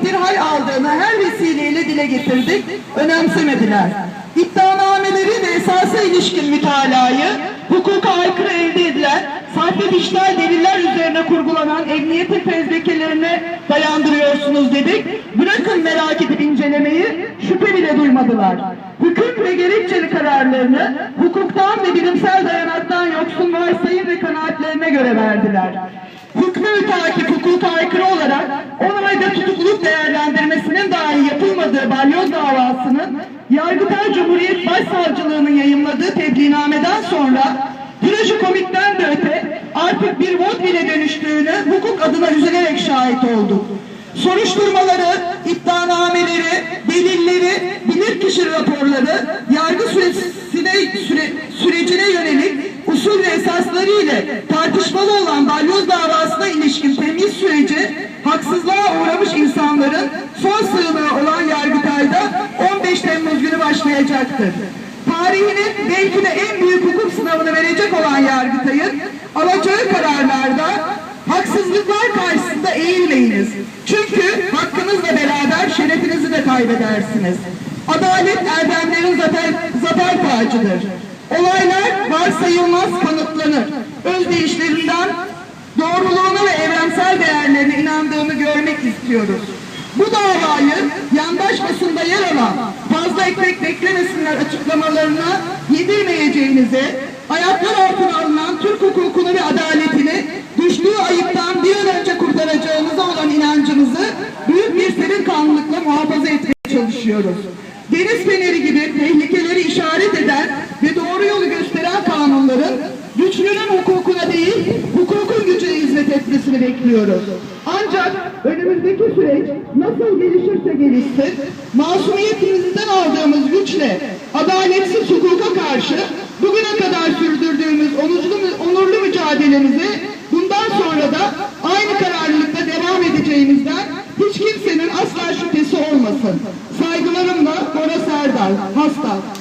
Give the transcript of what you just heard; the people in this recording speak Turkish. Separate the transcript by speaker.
Speaker 1: istirhal aldığını her vesileyle dile getirdik, önemsemediler. İddianameleri ve esasa ilişkin mütalayı, hukuka aykırı elde edilen, sahte dijital deliller üzerine kurgulanan emniyetin fezlekelerine dayandırıyorsunuz dedik. Bırakın merak edip incelemeyi, şüphe bile duymadılar. Hüküm ve gerekçeli kararlarını hukuktan ve bilimsel dayanaktan yoksun varsayım ve kanaatlerine göre verdiler. Hükmü takip hukuka aykırı olarak 10 tutukluluk değerlendirmesinin dahi yapılmadığı balyoz davasının Yargıtay Cumhuriyet Başsavcılığı'nın yayımladığı tebliğnameden sonra trajikomikten de öte artık bir vot bile dönüştüğünü hukuk adına üzülerek şahit olduk. Soruşturmaları, iddianameleri, delilleri, bilirkişi raporları, esasları ile tartışmalı olan balyoz davasına ilişkin temiz süreci haksızlığa uğramış insanların son sığınağı olan Yargıtay'da 15 Temmuz günü başlayacaktır. Tarihinin belki de en büyük hukuk sınavını verecek olan Yargıtay'ın alacağı kararlarda haksızlıklar karşısında eğilmeyiniz. Çünkü hakkınızla beraber şerefinizi de kaybedersiniz. Adalet erdemlerin zafer, zafer tacıdır. Olaylar varsayılmaz kanıtlanır. Özdeyişlerinden doğruluğuna ve evrensel değerlerine inandığımı görmek istiyoruz. Bu davayı yandaş basında yer alan fazla ekmek beklemesinler açıklamalarına yedirmeyeceğinize, ayaklar altına alınan Türk hukukunu ve adaletini düştüğü ayıptan bir an önce kurtaracağınıza olan inancımızı büyük bir serin kanlılıkla muhafaza etmeye çalışıyoruz. Deniz feneri gibi tehlikeleri işaret eden ve doğru yolu gösteren kanunların güçlünün hukukuna değil, hukukun gücüne hizmet etmesini bekliyoruz. Ancak önümüzdeki süreç nasıl gelişirse gelişsin, masumiyetimizden aldığımız güçle adaletsiz hukuka karşı bugüne kadar sürdürdüğümüz onurlu, onurlu mücadelemizi bundan sonra da aynı kararlılıkla devam edeceğimizden hiç kimsenin asla şüphesi olmasın. Saygılarımla Bora Serdar, hasta.